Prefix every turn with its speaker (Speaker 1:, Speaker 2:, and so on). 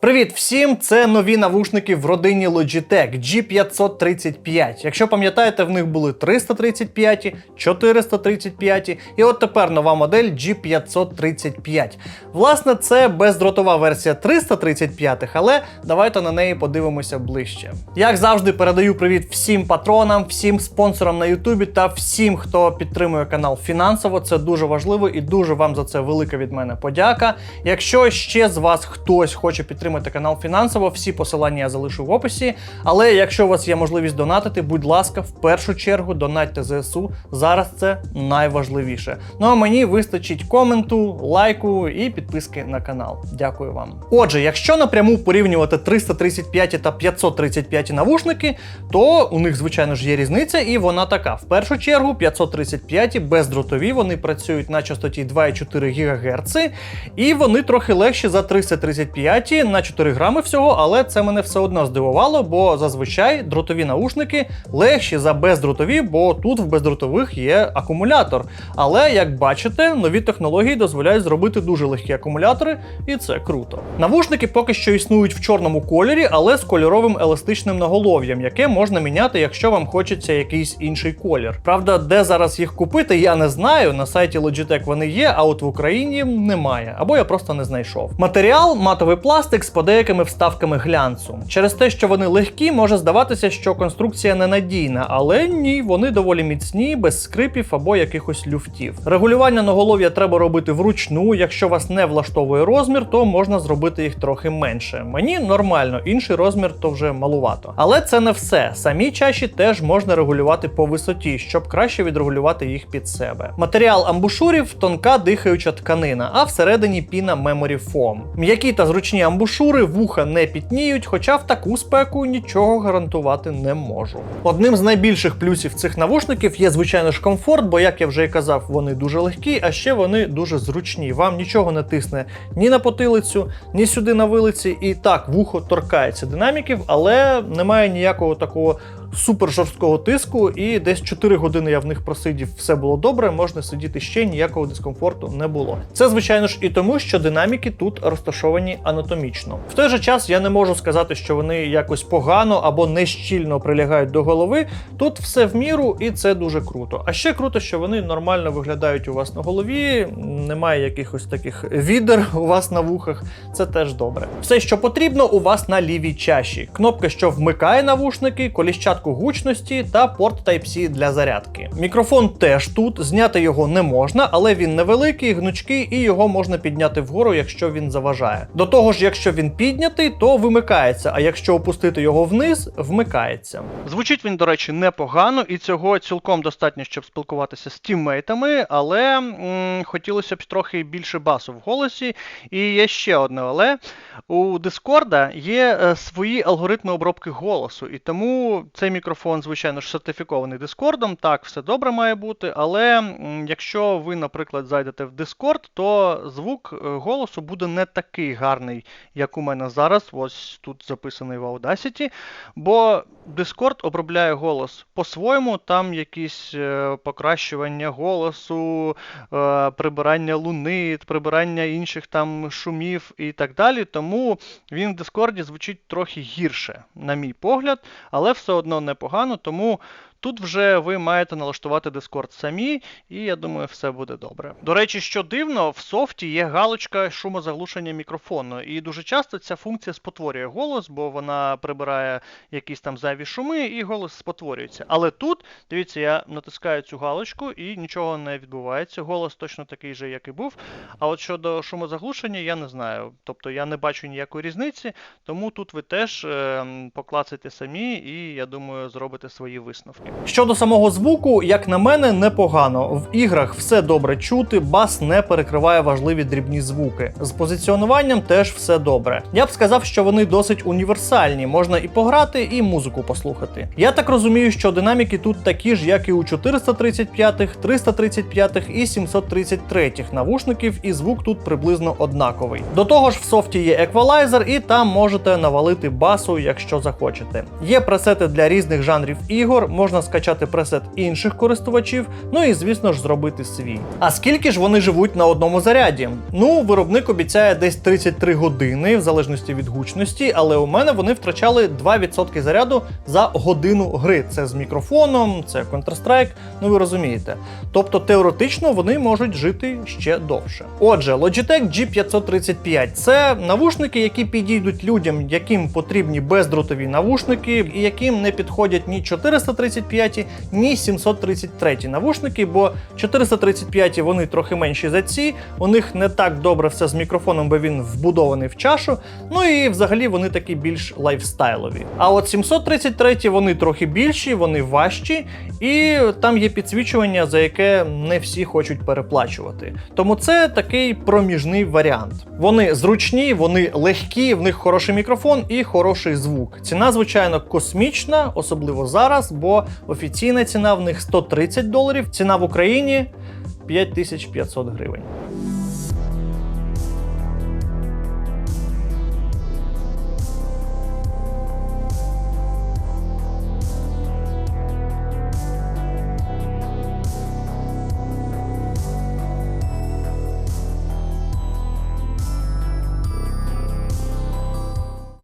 Speaker 1: Привіт всім! Це нові навушники в родині Logitech G535. Якщо пам'ятаєте, в них були 335, 435 і от тепер нова модель G535. Власне, це бездротова версія 335, але давайте на неї подивимося ближче. Як завжди, передаю привіт всім патронам, всім спонсорам на Ютубі та всім, хто підтримує канал фінансово. Це дуже важливо і дуже вам за це велика від мене подяка. Якщо ще з вас хтось хоче підтримати канал фінансово, всі посилання я залишу в описі. Але якщо у вас є можливість донатити, будь ласка, в першу чергу донатьте ЗСУ. Зараз це найважливіше. Ну а мені вистачить коменту, лайку і підписки на канал. Дякую вам. Отже, якщо напряму порівнювати 335 та 535 навушники, то у них, звичайно ж, є різниця, і вона така. В першу чергу 535 бездротові, вони працюють на частоті 2,4 ГГц, і вони трохи легші за 335 на 4 грами всього, але це мене все одно здивувало, бо зазвичай дротові наушники легші за бездротові, бо тут в бездротових є акумулятор. Але як бачите, нові технології дозволяють зробити дуже легкі акумулятори, і це круто. Навушники поки що існують в чорному кольорі, але з кольоровим еластичним наголов'ям, яке можна міняти, якщо вам хочеться якийсь інший колір. Правда, де зараз їх купити, я не знаю. На сайті Logitech вони є, а от в Україні немає, або я просто не знайшов. Матеріал матовий пластик з подеякими вставками глянцу. Через те, що вони легкі, може здаватися, що конструкція ненадійна, але ні, вони доволі міцні, без скрипів або якихось люфтів. Регулювання наголов'я треба робити вручну. Якщо вас не влаштовує розмір, то можна зробити їх трохи менше. Мені нормально, інший розмір то вже малувато. Але це не все. Самі чаші теж можна регулювати по висоті, щоб краще відрегулювати їх під себе. Матеріал амбушурів тонка дихаюча тканина, а всередині піна Memory Foam. М'які та зручні амбушури вуха не пітніють, хоча в таку спеку нічого гарантувати не можу. Одним з найбільших плюсів цих навушників є, звичайно ж, комфорт, бо, як я вже і казав, вони дуже легкі, а ще вони дуже зручні. Вам нічого не тисне ні на потилицю, ні сюди на вилиці. І так, вухо торкається динаміків, але немає ніякого такого супер жорсткого тиску, і десь 4 години я в них просидів, все було добре, можна сидіти ще, ніякого дискомфорту не було. Це, звичайно ж, і тому, що динаміки тут розташовані анатомічно. В той же час я не можу сказати, що вони якось погано або нещільно прилягають до голови. Тут все в міру, і це дуже круто. А ще круто, що вони нормально виглядають у вас на голові, немає якихось таких відер у вас на вухах. Це теж добре. Все, що потрібно, у вас на лівій чаші. Кнопка, що вмикає навушники, коліщатку гучності та порт Type-C для зарядки. Мікрофон теж тут, зняти його не можна, але він невеликий, гнучкий, і його можна підняти вгору, якщо він заважає. До того ж, якщо він піднятий, то вимикається, а якщо опустити його вниз, вмикається. Звучить він, до речі, непогано, і цього цілком достатньо, щоб спілкуватися з тіммейтами, але м, хотілося б трохи більше басу в голосі. І є ще одне, але у Discord є е, свої алгоритми обробки голосу, і тому цей мікрофон, звичайно ж, сертифікований Discord, так, все добре має бути, але якщо ви, наприклад, зайдете в Discord, то звук е, голосу буде не такий гарний, як у мене зараз, ось тут записаний в Audacity, бо Discord обробляє голос по-своєму, там якісь е, покращування голосу, е, прибирання луни, прибирання інших там шумів і так далі. Тому він в Discord звучить трохи гірше, на мій погляд, але все одно непогано, тому тут вже ви маєте налаштувати Discord самі, і я думаю, все буде добре. До речі, що дивно, в софті є галочка шумозаглушення мікрофону, і дуже часто ця функція спотворює голос, бо вона прибирає якісь там зайві шуми, і голос спотворюється. Але тут, дивіться, я натискаю цю галочку і нічого не відбувається. Голос точно такий же, як і був. А от щодо шумозаглушення, я не знаю. Тобто я не бачу ніякої різниці, тому тут ви теж е, поклацайте самі, і я думаю, зробите свої висновки. Щодо самого звуку, як на мене, непогано. В іграх все добре чути, бас не перекриває важливі дрібні звуки. З позиціонуванням теж все добре. Я б сказав, що вони досить універсальні, можна і пограти, і музику послухати. Я так розумію, що динаміки тут такі ж, як і у 435, 335 і 733 навушників, і звук тут приблизно однаковий. До того ж, в софті є еквалайзер, і там можете навалити басу, якщо захочете. Є пресети для різних жанрів ігор, можна можна скачати пресет інших користувачів, ну і звісно ж зробити свій. А скільки ж вони живуть на одному заряді? Ну, виробник обіцяє десь 33 години, в залежності від гучності, але у мене вони втрачали 2% заряду за годину гри. Це з мікрофоном, це Counter-Strike, ну ви розумієте. Тобто теоретично вони можуть жити ще довше. Отже, Logitech G535 це навушники, які підійдуть людям, яким потрібні бездротові навушники, і яким не підходять ні 435, ні 733 навушники, бо 435 вони трохи менші за ці, у них не так добре все з мікрофоном, бо він вбудований в чашу. Ну і взагалі вони такі більш лайфстайлові. А от 733 вони трохи більші, вони важчі, і там є підсвічування, за яке не всі хочуть переплачувати. Тому це такий проміжний варіант. Вони зручні, вони легкі, в них хороший мікрофон і хороший звук. Ціна, звичайно, космічна, особливо зараз, бо офіційна ціна в них 130 доларів, ціна в Україні 5500 гривень.